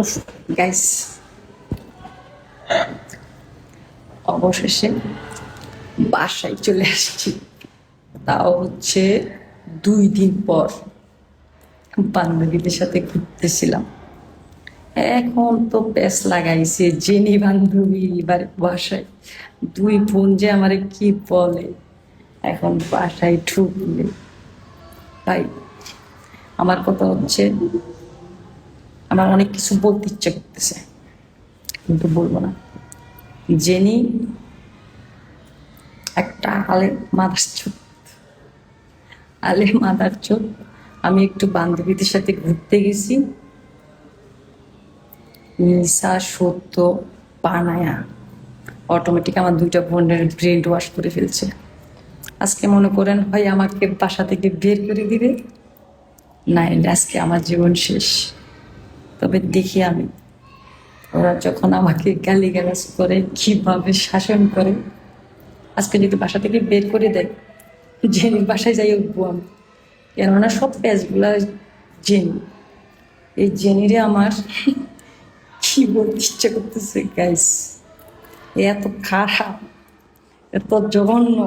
উফ গাইস অবশেষে বাসায় চলে আসছি। তাও হচ্ছে দুই দিন পর বান্ধবীদের সাথে ঘুরতেছিলাম। এখন তো প্যাস লাগাইছে, জেনি বান্ধবী এবার বাসায়। দুই বোন যে আমারে কি বলে, এখন বাসায় ঢুকলে। তাই আমার কথা হচ্ছে আমার অনেক কিছু বলতে ইচ্ছে করতেছে, কিন্তু বলব না। জেনি একটা আলে মাদার চোখ। আলে মাদার চোখ। আমি একটু বান্ধবীদের সাথে ঘুরতে গেছি। নিশা সত্য, পানায়া। অটোমেটিক আমার দুইটা বোনের ব্রেন ওয়াশ করে ফেলছে। আজকে মনে করেন, হয় আমাকে বাসা থেকে বের করে দিবে, না আজকে আমার জীবন শেষ। তবে দেখি আমি। ওরা যখন আমাকে গালি গালাজ করে, কীভাবে শাসন করে, আজকে যদি বাসা থেকে বের করে দেয় জেনির বাসায় যাই উঠবো আমি। কেননা সব প্যাচগুলা জেনি। এই জেনিরে আমার কি বলতে ইচ্ছে করতেছে গাইস এত খারাপ, এত জঘন্য।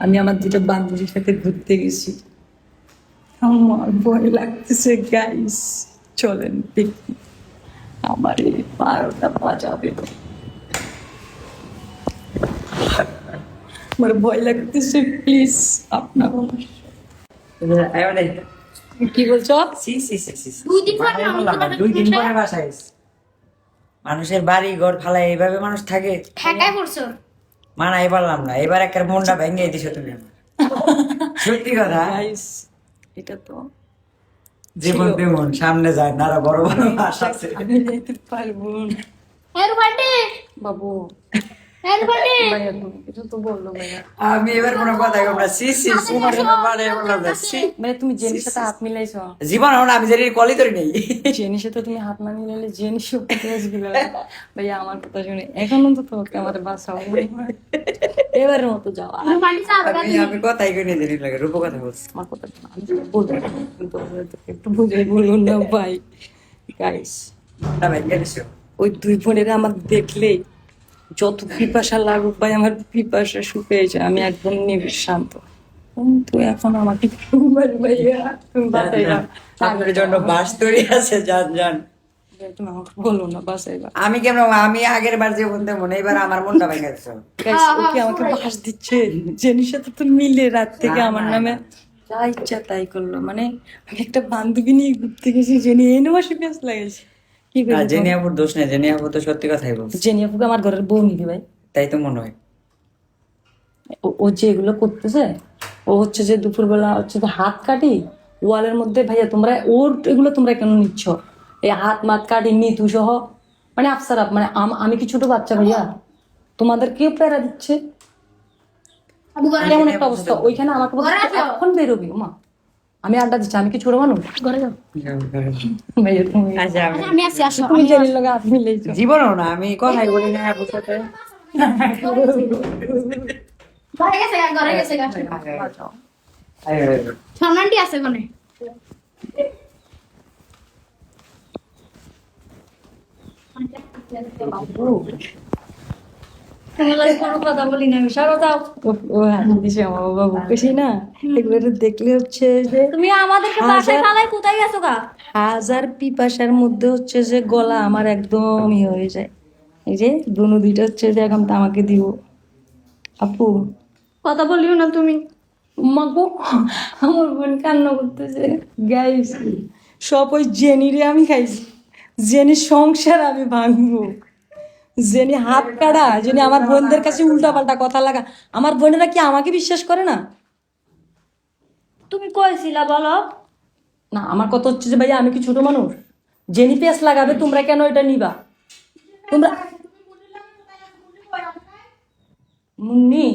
আমি আমার দুটো বান্ধবীর সাথে ঘুরতে গেছি। আমার ভয় লাগতেছে গাইস চলেন দেখি। আমার এই বারোটা বাজাবে। আমার ভয় লাগতেছে প্লিজ আপনার কি বলছো? সি, সি, সি, সি, সি। দুই দিন পরে বাসায়। মানুষের বাড়ি ঘর ফালায় এইভাবে মানুষ থাকে। মানাই পারলাম না। এবার একটা মনটা ভেঙে দিছো তুমি। আমার। সত্যি কথা। এটা তো জীবন তেমন সামনে যায় না বড় বড় আশা আছে। আমি যেতে পারব বাবু। হ্যাঁ আমি এবার কোনো কথা বলব না। সি সি তোমার মানে বললাম না সি মানে তুমি জেনির সাথে হাত মিলাইছো? জীবন আমি জানি কলই ধরে নেই। জেনির সাথে তুমি হাত না জেনি সব আমার কথা শুনে এখনও তো তোমাকে আমার বাসাও এবারের মতো যাও। আমি কথাই কই লাগে রূপ কথা বলছি। আমার কথা শোনো, আমি বলব কিন্তু তোকে একটু বলুন না ভাই। গাইস ওই দুই বোনেরা আমার দেখলেই যত পিপাসা লাগুক ভাই আমার পিপাসা শুকিয়ে যায় আমি একদম নিবিড় শান্ত কিন্তু এখন আমাকে তোমার ভাইয়া তুমি বাসায় আপনার জন্য বাস তৈরি আছে যান যান তুমি আমাকে বলো না বাসায় আমি কেন আমি আগের বার যে বলতে মনে এবার আমার মনটা ভেঙে দিছো Guys, ও কি আমাকে বাস দিচ্ছে জেনির সাথে তো মিলে রাত থেকে আমার নামে যা ইচ্ছা তাই করল। মানে আমি একটা বান্ধবী নিয়ে ঘুরতে গেছি জেনি এনে বসে পেঁচ লাগেছে জেনিয়াপুর দোষ নেই জেনিয়াপুর তো সত্যি কথাই বলছে। জেনি আপুকে আমার ঘরের বউ নিবি ভাই। তাই তো মনে হয়। ও- যে এগুলো করতেছে ও হচ্ছে যে দুপুরবেলা হচ্ছে যে হাত কাটি ওয়ালের মধ্যে ভাইয়া তোমরা ওর এগুলো তোমরা কেন নিচ্ছ? এই হাত মাত কাটি নিতু সহ মানে আফসার আপ মানে আমি কি ছোট বাচ্চা ভাইয়া? তোমাদের কেউ প্যারা দিচ্ছে। কেমন একটা অবস্থা ওইখানে আমাকে বলছে, এখন বেরোবি মা আমি আড্ডা দিচ্ছি আমি কি ছোট মানুষ? ঘরে যাও। আচ্ছা আমি আসি আসো। তুমি লগে জীবনও না আমি কথাই বলি না আপুর সাথে। ঘরে গেছে ঘরে গেছে গা। আয়, আয়, আয়। সম্মানটি আছে কোনে কোনো কথা বলি না সারা দাও। ও হাসি আমার বাবু বেশি না? এগুলো দেখলে হচ্ছে যে তুমি আমাদেরকে বাসায় ফালাই কোথায় গেছো গা? হাজার পিপাসার মধ্যে হচ্ছে যে গলা আমার একদম ইয়ে হয়ে যায়। এই যে দুনো দুইটা হচ্ছে যে এখন আমাকে দিব। আপু। কথা বলিও না তুমি। মাগো আমার বোন কান্না করতেছে। গাইছি সব ওই জেনিরে আমি খাইছি। জেনির সংসার আমি ভাঙবো। জেনি হাত কাটা জেনি আমার বোনদের কাছে উল্টা পাল্টা কথা লাগা আমার বোনেরা কি আমাকে বিশ্বাস করে না? তুমি কইছিলা বলো। না আমার কথা হচ্ছে যে ভাইয়া আমি কি ছোট মানুষ? জেনি পেস লাগাবে তোমরা কেন এটা নিবা? তোমরা মুন্নি?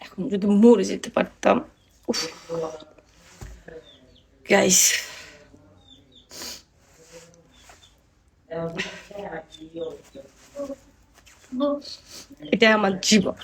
এখন যদি মরে যেতে পারতাম উফ গাইস এটা আমার জীবন